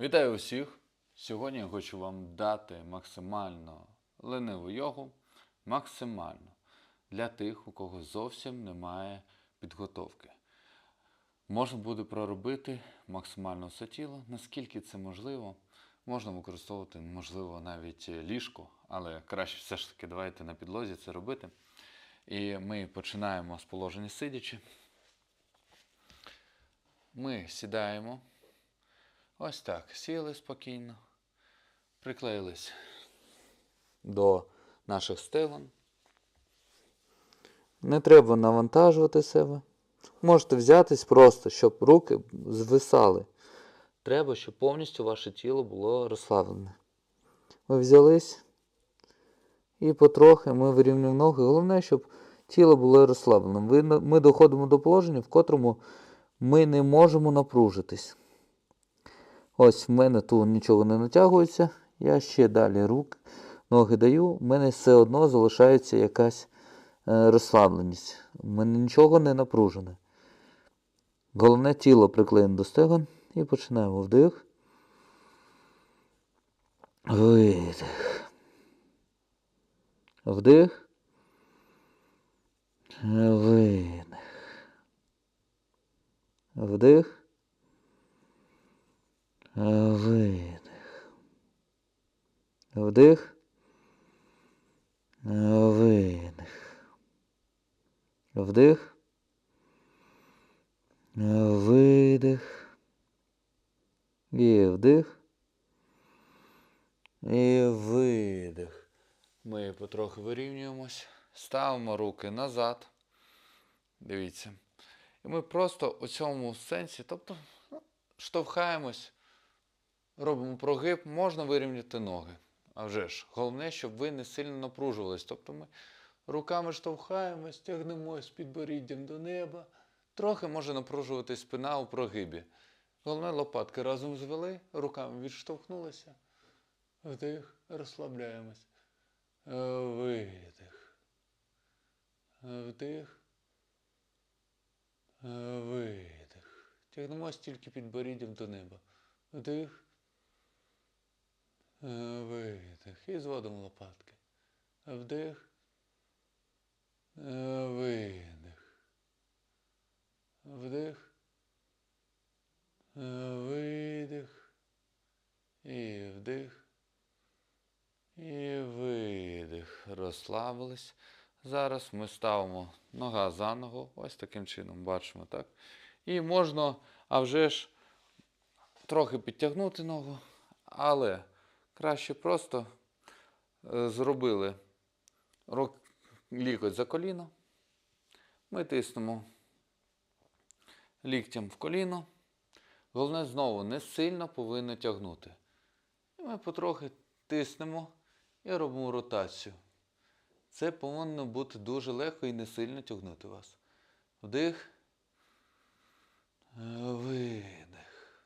Вітаю усіх! Сьогодні я хочу вам дати максимально лениву йогу, максимально для тих, у кого зовсім немає підготовки. Можна буде проробити максимально все тіло, наскільки це можливо. Можна використовувати, можливо, навіть ліжко, але краще все ж таки давайте на підлозі це робити. І ми починаємо з положення сидячи. Ми сідаємо. Ось так. Сіли спокійно, приклеїлись до наших стелен. Не треба навантажувати себе. Можете взятись просто, щоб руки звисали. Треба, щоб повністю ваше тіло було розслаблене. Ви взялись і потрохи ми вирівнюємо ноги. Головне, щоб тіло було розслабленим. Ми доходимо до положення, в котрому ми не можемо напружитись. Ось в мене тут нічого не натягується. Я ще далі рук, ноги даю. В мене все одно залишається якась е, розслабленість. У мене нічого не напружене. Головне тіло приклеєно до стегон і починаємо вдих. Видих. Вдих. Видих. Вдих. Видих. Вдих. Видих. Вдих. Видих. І вдих. і видих. Ми потрохи вирівнюємось, ставимо руки назад. Дивіться. І ми просто у цьому сенсі, тобто ну, штовхаємось, робимо прогиб, можна вирівняти ноги. А вже ж, головне, щоб ви не сильно напружувались. Тобто ми руками штовхаємось, тягнемось підборіддям до неба. Трохи може напружуватись спина у прогибі. Головне лопатки разом звели, руками відштовхнулися. Вдих, розслабляємось. Е, Видих. Е, Вдих. Е, Видих. Тягнемось тільки підборіддям до неба. Вдих. Е, Видих. І зводимо лопатки. Вдих. Е, Видих. Вдих. Е, Видих. І вдих. І видих. Розслабились. Зараз ми ставимо нога за ногу. Ось таким чином бачимо, так? І можна, а вже ж, трохи підтягнути ногу, але краще просто е, зробили лікоть за коліно. Ми тиснемо ліктям в коліно. Головне знову не сильно повинно тягнути. І ми потрохи тиснемо і робимо ротацію. Це повинно бути дуже легко і не сильно тягнути вас. Вдих. Е, Видих.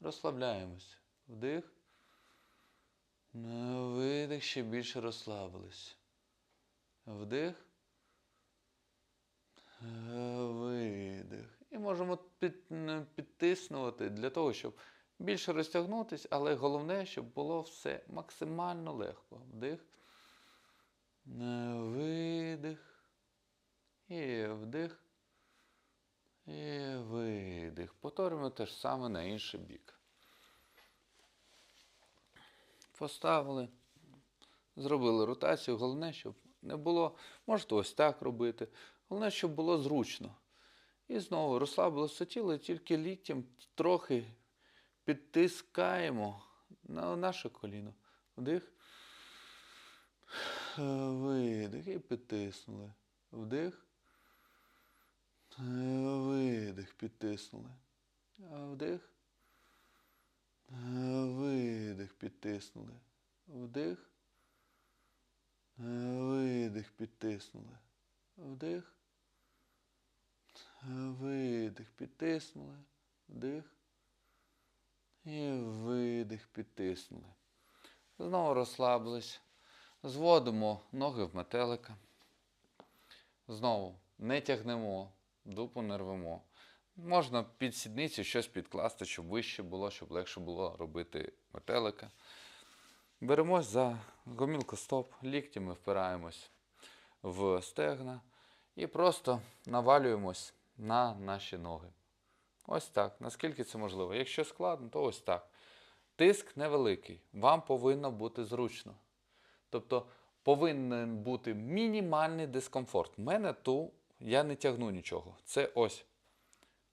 Розслабляємось. Вдих. Е, Видих, ще більше розслабились. Вдих. Видих. І можемо під, м, для того, щоб більше розтягнутись, але головне, щоб було все максимально легко. Вдих. Видих. І вдих. І видих. Повторюємо те ж саме на інший бік. Поставили. Зробили ротацію. Головне, щоб не було. Можете ось так робити. Головне, щоб було зручно. І знову розслабилося тіло, тільки ліктем трохи підтискаємо на наше коліно. Вдих. Видих і підтиснули. Вдих. Видих, підтиснули. Вдих. Е, Видих, підтиснули. Вдих. Е, Видих, підтиснули. Вдих. Е, Видих, підтиснули. Вдих. І видих, підтиснули. Знову розслабились. Зводимо ноги в метелика. Знову не тягнемо, дупу не рвемо. Можна під сідницю щось підкласти, щоб вище було, щоб легше було робити метелика. Беремось за гомілку стоп, ліктями впираємось в стегна і просто навалюємось на наші ноги. Ось так. Наскільки це можливо. Якщо складно, то ось так. Тиск невеликий. Вам повинно бути зручно. Тобто повинен бути мінімальний дискомфорт. У мене ту я не тягну нічого. Це ось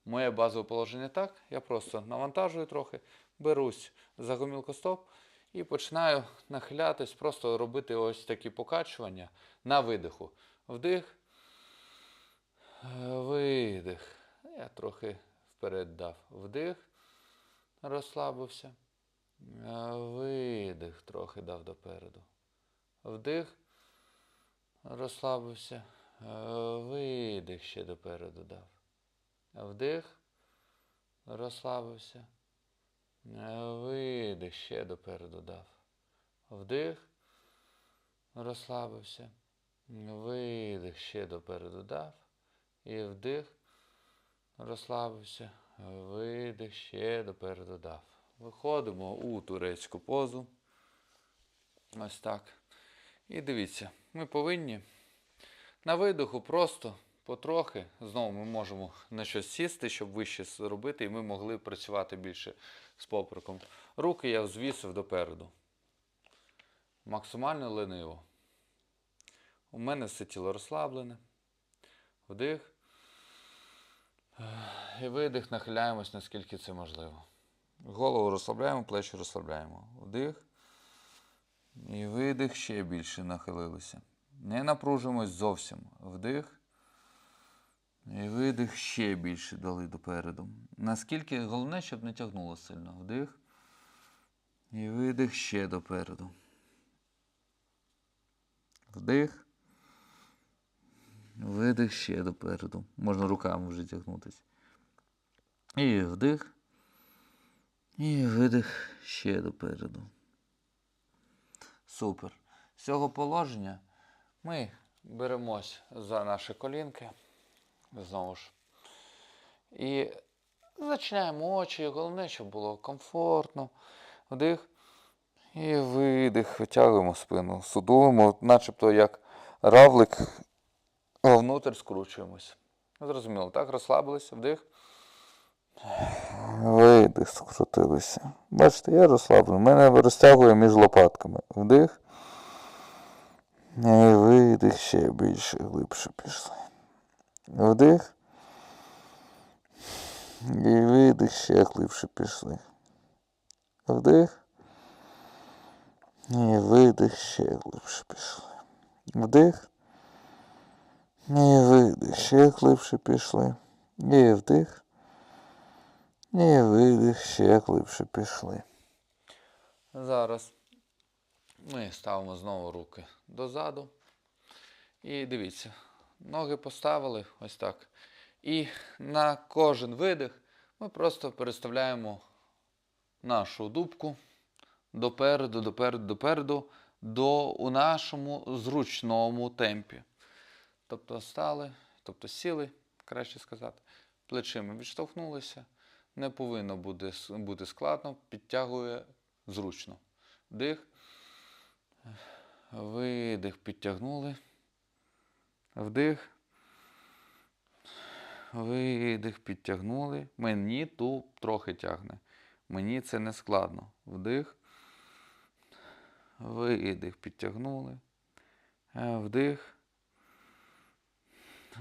моє базове положення так. Я просто навантажую трохи, берусь за гомілку стоп і починаю нахилятись, просто робити ось такі покачування на видиху. Вдих, е, видих. Я трохи вперед дав. Вдих, розслабився. Е, Видих, трохи дав допереду. Вдих, розслабився. Е, Видих ще допереду дав. Вдих, розслабився. Видих ще допереду дав. Вдих, розслабився. Видих ще допереду дав. І вдих, розслабився. Видих ще допереду дав. Виходимо у турецьку позу. Ось так. І дивіться, ми повинні на видиху просто потрохи. Знову ми можемо на щось сісти, щоб вище зробити, і ми могли працювати більше з попереком. Руки я звісив допереду. Максимально лениво. У мене все тіло розслаблене. Вдих. І видих, нахиляємось, наскільки це можливо. Голову розслабляємо, плечі розслабляємо. Вдих. І видих ще більше нахилилися. Не напружимось зовсім. Вдих. І видих ще більше дали допереду. Наскільки головне, щоб не тягнуло сильно. Вдих. І видих ще допереду. Вдих. Видих ще допереду. Можна руками вже тягнутися. І вдих. І видих ще допереду. Супер. З цього положення ми беремось за наші колінки. Знову ж. І зачиняємо очі. Головне, щоб було комфортно. Вдих. І видих. Витягуємо спину. Судуємо, начебто як равлик. Вовнутрь скручуємось. Зрозуміло, так? Розслабилися. Вдих. Видих, скрутилися. Бачите, я розслаблений. Мене розтягує між лопатками. Вдих. І видих ще більше, глибше пішли. Вдих. І видих ще глибше пішли. Вдих. І видих ще глибше пішли. Вдих. І видих ще глибше пішли. І вдих. І видих ще глибше пішли. Зараз ми ставимо знову руки дозаду. І дивіться, ноги поставили ось так. І на кожен видих ми просто переставляємо нашу дубку допереду, допереду, допереду, до у нашому зручному темпі. Тобто стали, тобто сіли, краще сказати, плечима відштовхнулися. Не повинно буде, бути складно, підтягує зручно. Дих. Видих, підтягнули. Вдих. Видих, підтягнули. Мені ту трохи тягне. Мені це не складно. Вдих. Видих, підтягнули. Е, Вдих.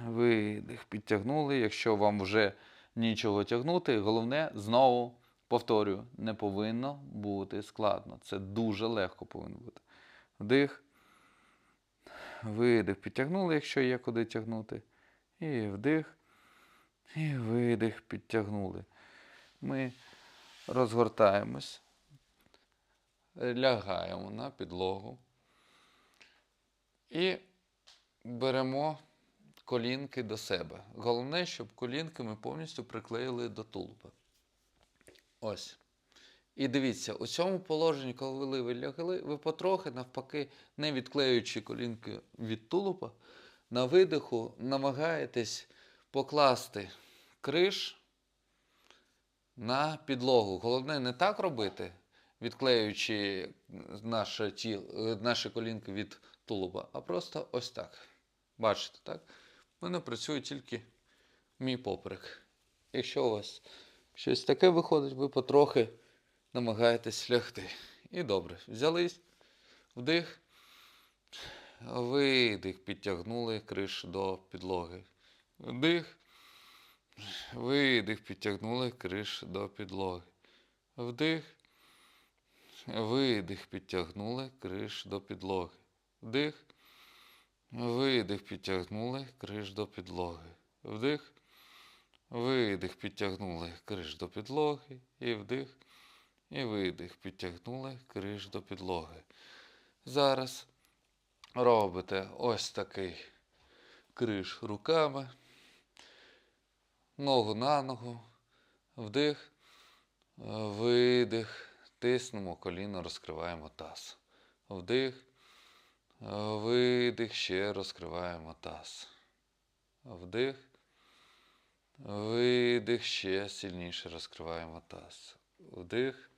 Видих, підтягнули. Якщо вам вже нічого тягнути, головне, знову повторюю, не повинно бути складно. Це дуже легко повинно бути. Вдих. Видих, підтягнули, якщо є куди тягнути. І вдих. І видих, підтягнули. Ми розгортаємось, лягаємо на підлогу і беремо колінки до себе. Головне, щоб колінки ми повністю приклеїли до тулуба. Ось. І дивіться, у цьому положенні, коли ви лягли, ви потрохи, навпаки, не відклеюючи колінки від тулуба, на видиху намагаєтесь покласти криш на підлогу. Головне не так робити, відклеюючи наше тіло, е, наші колінки від тулуба, а просто ось так. Бачите, так? В мене працює тільки мій поперек. Якщо у вас щось таке виходить, ви потрохи намагаєтесь лягти. І добре. Взялись, вдих, видих, підтягнули криш до підлоги. Вдих, видих, підтягнули криш до підлоги. Вдих, видих, підтягнули криш до підлоги. Вдих, видих, підтягнули криш до підлоги. Вдих, видих, підтягнули криш до підлоги. І вдих, і видих, підтягнули криш до підлоги. Зараз робите ось такий криш руками, ногу на ногу, вдих, видих, тиснемо коліно, розкриваємо таз. Вдих, видих, ще розкриваємо таз. Вдих, видих, ще сильніше розкриваємо таз. Вдих,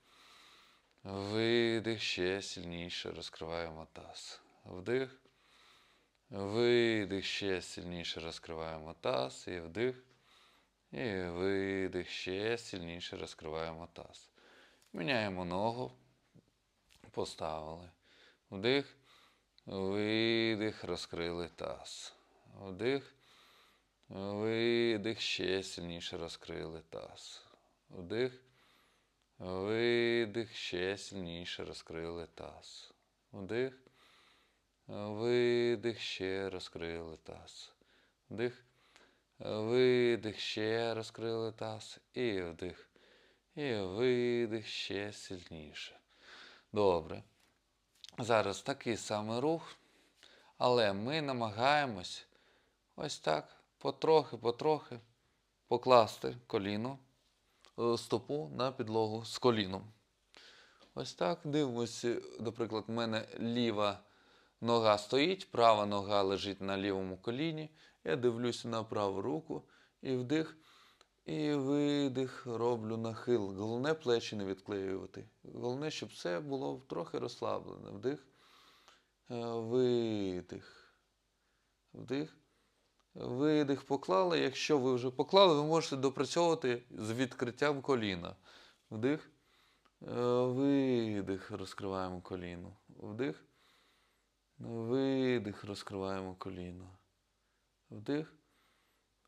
видих, ще сильніше розкриваємо таз. Вдих, видих, ще сильніше розкриваємо таз. І вдих. І видих, ще сильніше розкриваємо таз. Міняємо ногу. Поставили. Вдих, видих, розкрили таз. Вдих, видих, ще сильніше розкрили таз. Вдих, видих, ще сильніше розкрили таз. Вдих, видих, ще розкрили таз. Вдих, видих, ще розкрили таз. І вдих. І видих ще сильніше. Добре. Зараз такий самий рух, але ми намагаємось ось так потрохи-потрохи покласти коліно, стопу на підлогу з коліном. Ось так дивимося, наприклад, в мене ліва нога стоїть, права нога лежить на лівому коліні. Я дивлюся на праву руку і вдих, і видих, роблю нахил. Головне плечі не відклеювати. Головне, щоб все було трохи розслаблене. Вдих, е, видих. Вдих. Видих поклали. Якщо ви вже поклали, ви можете допрацьовувати з відкриттям коліна. Вдих. Е, Видих, розкриваємо коліно. Вдих. Видих, розкриваємо коліно. Вдих.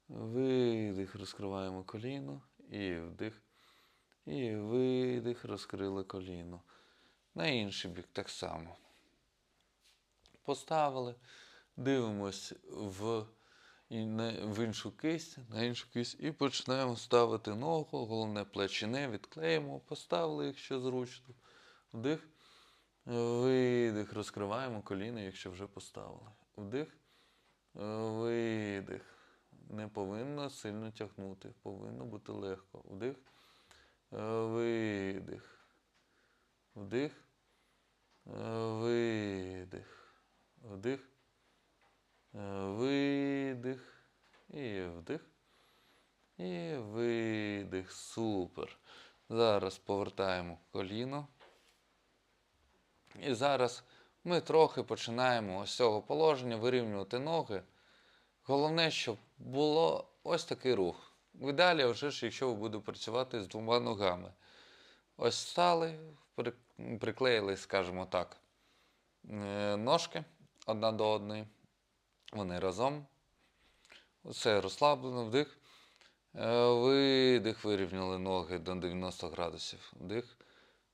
Видих, розкриваємо коліно. І вдих. І видих, розкрили коліно. На інший бік так само. Поставили. Дивимось в, і в іншу кисть, на іншу кисть і починаємо ставити ногу. Головне плечі не відклеїмо. Поставили, якщо зручно. Вдих. Видих, розкриваємо коліно, якщо вже поставили. Вдих, видих. Не повинно сильно тягнути, повинно бути легко. Вдих, видих. Вдих, видих. Вдих, видих. І вдих. І видих. Супер. Зараз повертаємо коліно. І зараз ми трохи починаємо ось цього положення вирівнювати ноги. Головне, щоб було ось такий рух. В ідеалі, вже ж, якщо ви будете працювати з двома ногами. Ось стали, приклеїли, скажімо так, е, ножки одна до одної. Вони разом. Все розслаблено, вдих. Е, Видих, вирівняли ноги до 90 градусів. Вдих.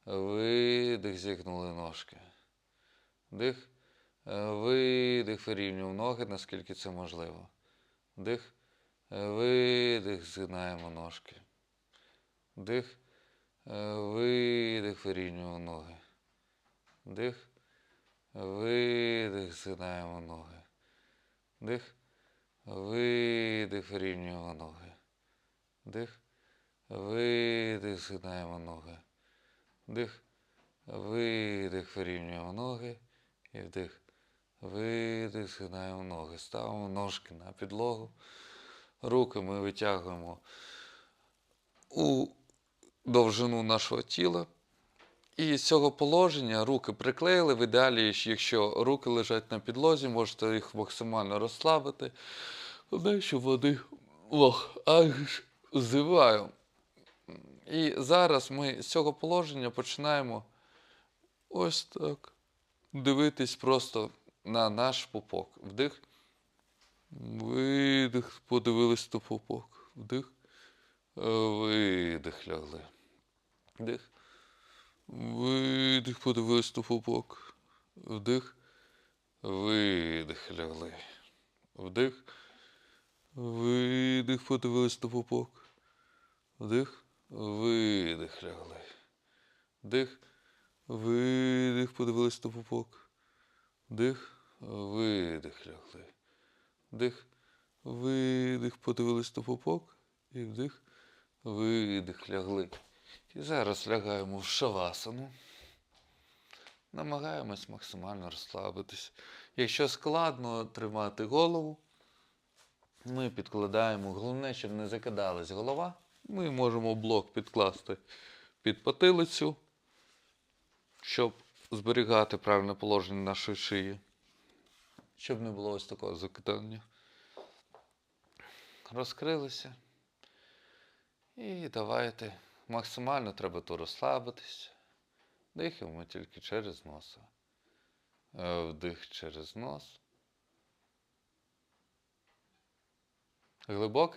Видих, зігнули ножки. Вдих. Е, Видих, вирівнюємо ноги, наскільки це можливо. Вдих. Е, Видих, згинаємо ножки. Вдих. Е, Видих, вирівнюємо ноги. Вдих. Видих, згинаємо ноги. Вдих. Видих, вирівнюємо ноги. Вдих. Видих, згинаємо ноги. Вдих. Видих, вирівнюємо ноги. І вдих. Видих, згинаємо ноги. Ставимо ножки на підлогу. Руки ми витягуємо у довжину нашого тіла. І з цього положення руки приклеїли. В ідеалі, якщо руки лежать на підлозі, можете їх максимально розслабити. Щоб вони ох, аж зиваю. І зараз ми з цього положення починаємо ось так дивитись просто на наш пупок. Вдих. Видих, подивились на пупок. Вдих. Видих лягли. Вдих. Видих, подивились на пупок. Вдих. Видих лягли. Вдих. Видих, подивились на пупок. Вдих. Видих лягли. Вдих. Видих, подивились на пупок. Вдих. Видих лягли. Вдих. Видих, подивились на пупок. І вдих. Видих лягли. І зараз лягаємо в шавасану. Намагаємось максимально розслабитись. Якщо складно тримати голову, ми підкладаємо. Головне, щоб не закидалась голова. Ми можемо блок підкласти під потилицю, щоб зберігати правильне положення нашої шиї. Щоб не було ось такого закидання. Розкрилися. І давайте максимально треба то розслабитись. Дихаємо тільки через носа. Е, Вдих через нос.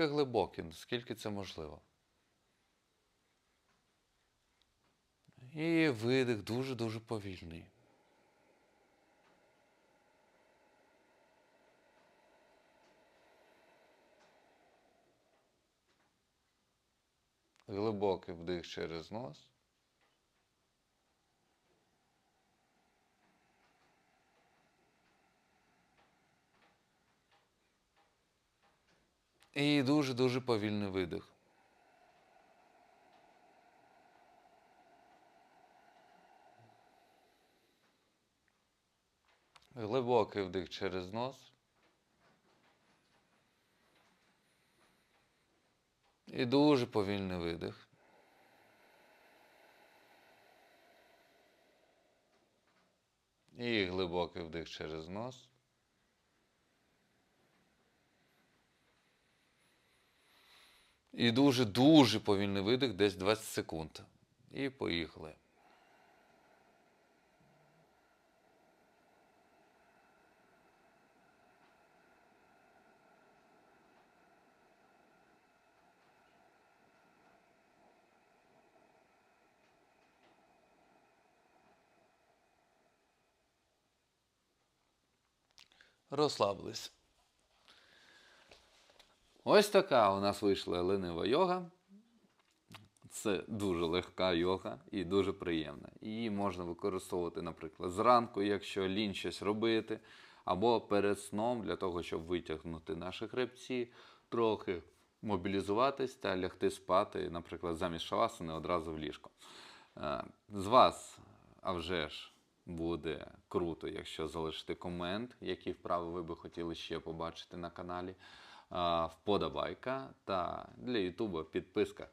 Глибокий, наскільки це можливо. І видих дуже-дуже повільний. Глибокий вдих через нос. І дуже-дуже повільний видих. Глибокий вдих через нос. І дуже повільний видих. І глибокий вдих через нос. І дуже-дуже повільний видих, десь 20 секунд. І поїхали. Розслабились. Ось така у нас вийшла ленива йога. Це дуже легка йога і дуже приємна. Її можна використовувати, наприклад, зранку, якщо лінь щось робити, або перед сном для того, щоб витягнути наші хребці, трохи мобілізуватись та лягти спати, наприклад, замість шавасани одразу в ліжко. Е, З вас, а вже ж, буде круто, якщо залишите комент, які вправи ви би хотіли ще побачити на каналі. Вподобайка та для Ютуба підписка.